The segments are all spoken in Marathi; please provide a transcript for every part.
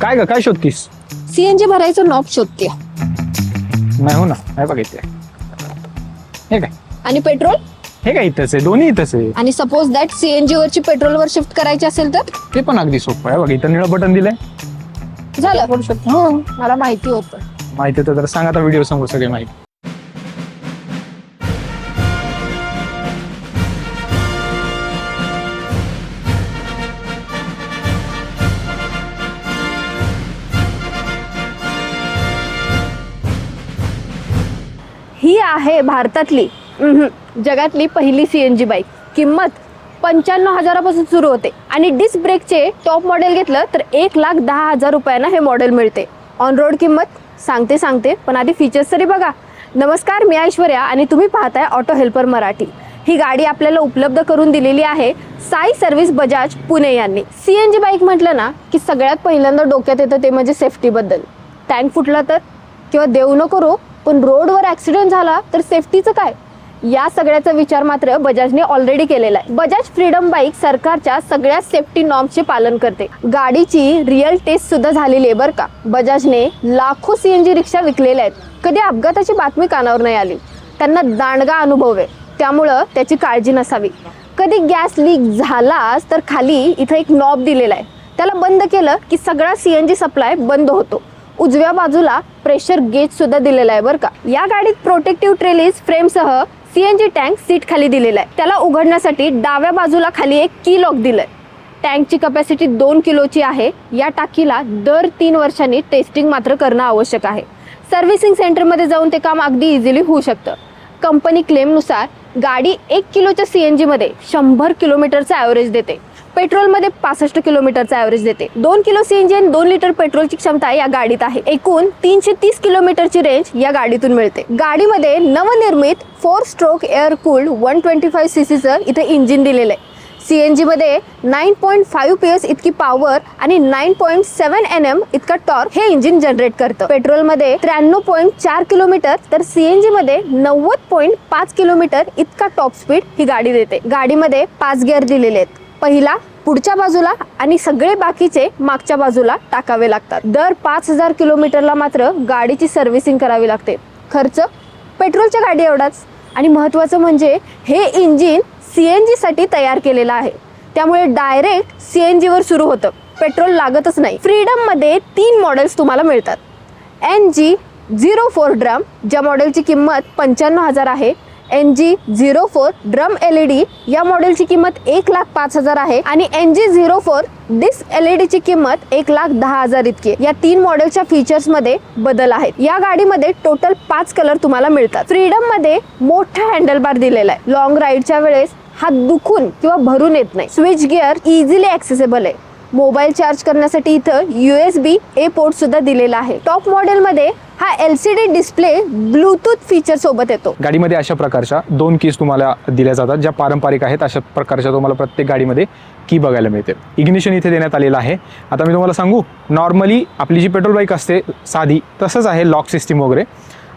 काय ग काय शोधतीस? सीएनजी भरायचं नॉब शोधते नाही हो ना. नाही बघितलंय हे काय? आणि पेट्रोल? हे काय इथंच आहे? दोन्ही इथंच आहे. आणि सपोज दॅट सीएनजी वरची पेट्रोलवर शिफ्ट करायची असेल तर? ते पण अगदी सोपं आहे. बघ इथं निळं बटन दिलंय. झालं. मला माहिती होतं. माहिती तर जरा सांग आता व्हिडिओ समोर सगळी माहिती. आहे भारतातली. जगातली पहिली सी एन जी बाईक किंमत पंच्याण्णव हजारापासून सुरू होते. आणि डिस्क ब्रेकचे टॉप मॉडेल घेतलं तर एक लाख दहा हजार रुपयांना हे मॉडेल मिळते. ऑन रोड किंमत सांगते सांगते पण आधी फीचर्स तरी बघा. नमस्कार मी ऐश्वर्या आणि तुम्ही पाहताय ऑटो हेल्पर मराठी. ही गाडी आपल्याला उपलब्ध करून दिलेली आहे साई सर्व्हिस बजाज पुणे यांनी. सी एन जी बाईक म्हटलं ना की सगळ्यात पहिल्यांदा डोक्यात येतं ते म्हणजे सेफ्टीबद्दल टँक फुटला तर? किंवा देऊ नको करू पण रोडवर ऍक्सिडेंट झाला तर सेफ्टीचं काय? या सगळ्याचा विचार मात्र बजाजने ऑलरेडी केलेला आहे. बजाज फ्रीडम बाईक सरकारच्या सगळ्या सेफ्टी नॉर्मचे पालन करते. गाडीची रिअल टेस्ट सुद्धा झालेली आहे बरं का. बजाजने लाखो सीएनजी रिक्षा विकलेल्या आहेत. कधी अपघाताची बातमी कानावर नाही आली. त्यांना दांडगा अनुभव आहे. त्यामुळं त्याची काळजी नसावी. कधी गॅस लीक झालाच तर खाली इथं एक नॉब दिलेला आहे. त्याला बंद केलं की सगळा सीएनजी सप्लाय बंद होतो. उजव्या बाजूला प्रेशर गेज सुद्धा दिलेला आहे बरं का. या गाडीत प्रोटेक्टिव्ह ट्रेलिस फ्रेमसह सीएनजी टँक सीट खाली दिलेला आहे. त्याला उघडण्यासाठी डाव्या बाजूला खाली एक की लॉक दिलंय. टँकची कपॅसिटी दोन किलोची आहे. या टाकीला दर तीन वर्षांनी टेस्टिंग मात्र करणं आवश्यक आहे. सर्व्हिसिंग सेंटरमध्ये जाऊन ते काम अगदी इझिली होऊ शकतं. कंपनी क्लेमनुसार गाडी एक किलोच्या सी एन जीमध्ये शंभर किलोमीटरचा ॲव्हरेज देते. पेट्रोलमध्ये पासष्ट किलोमीटरचा ॲव्हरेज देते. दोन किलो सी एन जी आणि दोन लिटर पेट्रोलची क्षमता या गाडीत आहे. एकूण तीनशे तीस किलोमीटरची रेंज या गाडीतून मिळते. गाडीमध्ये नवनिर्मित four stroke air cooled one twenty five C सीचं इथे इंजिन दिलेलं आहे. सी एन जीमध्ये nine point five P S इतकी पॉवर आणि nine point seven N M इतका टॉर्क हे इंजिन जनरेट करतं. पेट्रोलमध्ये त्र्याण्णव पॉईंट चार किलोमीटर तर सी एन जीमध्ये नव्वद पॉईंट पाच किलोमीटर इतका टॉप स्पीड ही गाडी देते. गाडीमध्ये पाच गिअर दिलेले आहेत. पहिला पुढच्या बाजूला आणि सगळे बाकीचे मागच्या बाजूला टाकावे लागतात. दर पाच हजार किलोमीटरला मात्र गाडीची सर्व्हिसिंग करावी लागते. खर्च पेट्रोलच्या गाडी एवढाच. आणि महत्त्वाचं म्हणजे हे इंजिन सी एन जीसाठी तयार केलेलं आहे. त्यामुळे डायरेक्ट सी एन जीवर सुरू होतं. पेट्रोल लागतच नाही. फ्रीडममध्ये तीन मॉडेल्स तुम्हाला मिळतात. N G zero four drum ज्या मॉडेलची किंमत पंच्याण्णव हजार आहे. N G zero four drum L E D या मॉडेलची किंमत एक लाख पाच हजार आहे. आणि N G zero four disc L E डीची किंमत एक लाख दहा हजार इतकी या तीन मॉडेलच्या फीचर्समध्ये बदल आहेत. या गाडीमध्ये टोटल पाच कलर तुम्हाला मिळतात. फ्रीडममध्ये मोठा हँडल बार दिलेला आहे. लॉंग राईडच्या वेळेस हात दुखून किंवा भरून येत नाही. स्विच गिअर इझिली ऍक्सेसेबल आहे. मोबाईल चार्ज करण्यासाठी इथं U S B A port सुद्धा दिलेला आहे. टॉप मॉडेलमध्ये हा L C D display Bluetooth feature सोबत येतो. गाडीमध्ये अशा प्रकारच्या दोन कीज तुम्हाला दिल्या जातात ज्या पारंपरिक आहेत. अशा प्रकारच्या तुम्हाला प्रत्येक गाडीमध्ये की बघायला मिळते. इग्निशन इथे देण्यात आलेलं आहे. आता मी तुम्हाला सांगू नॉर्मली आपली जी पेट्रोल बाईक असते साधी तसंच आहे लॉक सिस्टीम वगैरे.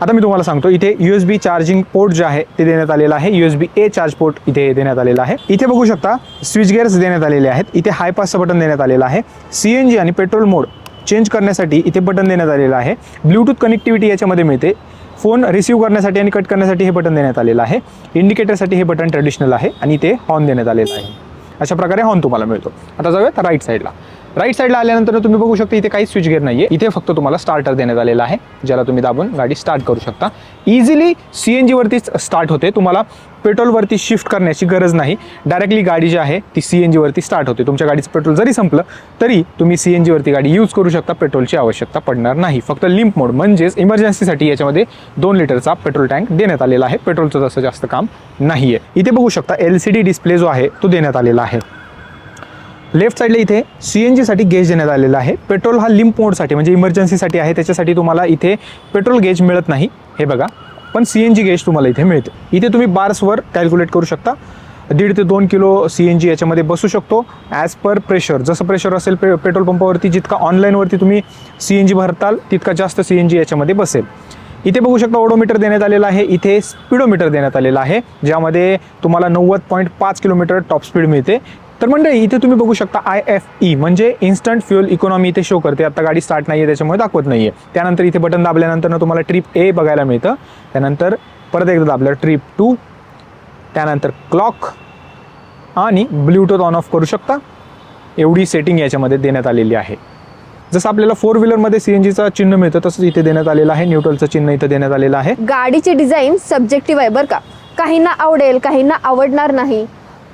आता मी तुम्हाला सांगतो इथे U S B charging port जे आहे ते देण्यात आलेलं आहे. U S B A charge port इथे देण्यात आलेलं आहे. इथे बघू शकता स्विच गेअर्स देण्यात आलेले आहेत. इथे हाय पासचं बटन देण्यात आलेलं आहे. सी एन जी आणि पेट्रोल मोड चेंज करण्यासाठी इथे बटन देण्यात आलेलं आहे. ब्लूटूथ कनेक्टिव्हिटी याच्यामध्ये मिळते. फोन रिसीव्ह करण्यासाठी आणि कट करण्यासाठी हे बटन देण्यात आलेलं आहे. इंडिकेटरसाठी हे बटन ट्रेडिशनल आहे आणि ते हॉर्न देण्यात आलेलं आहे. अशा प्रकारे हॉर्न तुम्हाला मिळतो. आता जाऊयात राईट साईडला राईट साईडला आल्यानंतर तुम्ही बघू शकता इथे काही स्विच गेअर नाही आहे इथे फक्त तुम्हाला स्टार्टर देण्यात आलेला आहे ज्याला तुम्ही दाबून गाडी स्टार्ट करू शकता. इझिली सी एन जीवरतीच स्टार्ट होते. तुम्हाला पेट्रोलवरती शिफ्ट करण्याची गरज नाही. डायरेक्टली गाडी जी आहे ती सी एन जीवरती स्टार्ट होते. तुमच्या गाडीचं पेट्रोल जरी संपलं तरी तुम्ही सी एन जीवरती गाडी यूज करू शकता. पेट्रोलची आवश्यकता पडणार नाही. फक्त लिंप मोड म्हणजेच इमर्जन्सीसाठी याच्यामध्ये दोन लिटरचा पेट्रोल टँक देण्यात आलेला आहे. पेट्रोलचं तसं जास्त काम नाही आहे इथे बघू शकता एल सी डी डिस्प्ले जो आहे तो देण्यात आलेला आहे. लेफ्ट साईडला इथे सी एन जीसाठी गेज देण्यात आलेला आहे. पेट्रोल हा लिंप मोडसाठी म्हणजे इमर्जन्सीसाठी आहे त्याच्यासाठी तुम्हाला इथे पेट्रोल गेज मिळत नाही. हे बघा. पण सी एन जी गेज तुम्हाला इथे मिळते. इथे तुम्ही बार्सवर कॅल्क्युलेट करू शकता. दीड ते दोन किलो सी एन जी याच्यामध्ये बसू शकतो. ॲज पर प्रेशर जसं प्रेशर असेल पे पेट्रोल पंपावरती जितका ऑनलाईनवरती तुम्ही सी एन जी भरताल तितका जास्त सी एन जी याच्यामध्ये बसेल. इथे बघू शकता ओडोमीटर देण्यात आलेला आहे. इथे स्पीडोमीटर देण्यात आलेला आहे ज्यामध्ये तुम्हाला नव्वद पॉईंट पाच किलोमीटर टॉप स्पीड मिळते. तर मंडळी इथे तुम्ही बघू शकता आय एफ ई म्हणजे इन्स्टंट फ्युअल इकॉनॉमी इथे शो करते. आता गाडी स्टार्ट नाही आहे त्याच्यामुळे दाखवत नाही आहे त्यानंतर इथे बटन दाबल्यानंतर तुम्हाला ट्रिप ए बघायला मिळतं. त्यानंतर परत एकदा दाबलं ट्रिप टू त्यानंतर क्लॉक आणि ब्ल्यूटूथ ऑन ऑफ करू शकता. एवढी सेटिंग याच्यामध्ये देण्यात आलेली आहे. जसं आपल्याला फोर व्हीलरमध्ये सी एन जीचा चिन्ह मिळतं तसंच इथे देण्यात आलेलं आहे. न्यूट्रलचं चिन्ह इथे देण्यात आलेलं आहे. गाडीची डिझाईन सब्जेक्टिव्ह आहे बरं का. काहींना आवडेल काहींना आवडणार नाही.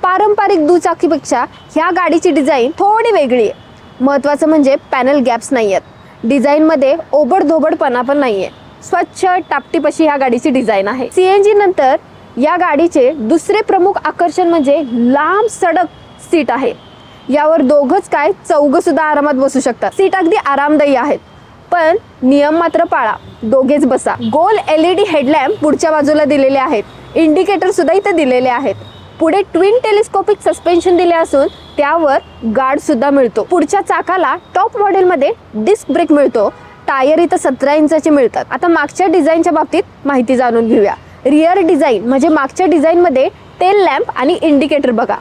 पारंपरिक दुचाकीपेक्षा ह्या गाडीची डिझाईन थोडी वेगळी आहे. महत्त्वाचं म्हणजे पॅनल गॅप्स नाही आहेत. डिझाईनमध्ये ओबडधोबडपणा पण नाही आहे. स्वच्छ टापटीपशी ह्या गाडीची डिझाईन आहे. सी एन जी नंतर या गाडीचे दुसरे प्रमुख आकर्षण म्हणजे लांब सडक सीट आहे. यावर दोघंच काय चौघंसुद्धा आरामात बसू शकतात. सीट अगदी आरामदायी आहेत. पण नियम मात्र पाळा. दोघेच बसा. गोल एल ई डी हेडलॅम्प पुढच्या बाजूला दिलेले आहेत. इंडिकेटर सुद्धा इथे दिलेले आहेत. पुढे ट्विन टेलिस्कोपिक सस्पेन्शन दिले असून त्यावर गार्ड सुद्धा मिळतो. पुढच्या चाकाला टॉप मॉडेलमध्ये डिस्क ब्रेक मिळतो. टायर इथं सतरा इंचाचे मिळतात. आता मागच्या डिझाईनच्या बाबतीत माहिती जाणून घेऊया. रिअर डिझाईन म्हणजे मागच्या डिझाईनमध्ये टेल लॅम्प आणि इंडिकेटर बघा.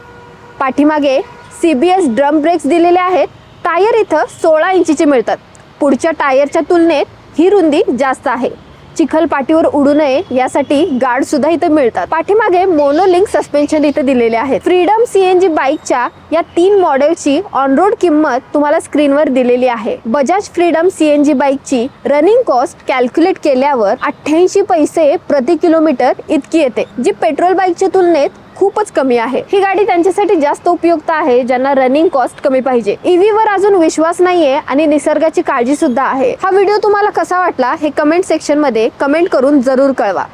पाठीमागे C B S drum brakes दिलेले आहेत. टायर इथं सोळा इंचीचे मिळतात. पुढच्या टायरच्या तुलनेत ही रुंदी जास्त आहे. चिखल पाठीवर उडू नये यासाठी गार्ड सुद्धा इथे मिळतात. पाठीमागे मोनोलिंक सस्पेन्शन इथे दिलेले आहेत. फ्रीडम सीएनजी बाईकच्या या तीन मॉडेलची ऑन रोड किंमत तुम्हाला स्क्रीनवर दिलेली आहे. बजाज फ्रीडम सीएनजी बाईकची रनिंग कॉस्ट कॅल्क्युलेट केल्यावर अठ्ठ्याऐंशी पैसे प्रति किलोमीटर इतकी येते जी पेट्रोल बाईकच्या तुलनेत खूपच कमी आहे. ही गाडी त्यांच्यासाठी जास्त उपयुक्त आहे ज्यांना रनिंग कॉस्ट कमी पाहिजे. ईव्ही वर अजून विश्वास नाहीये आणि निसर्गाची काळजी सुद्धा आहे. हा व्हिडिओ तुम्हाला कसा वाटला हे कमेंट सेक्शनमध्ये कमेंट करून जरूर कळवा.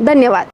धन्यवाद.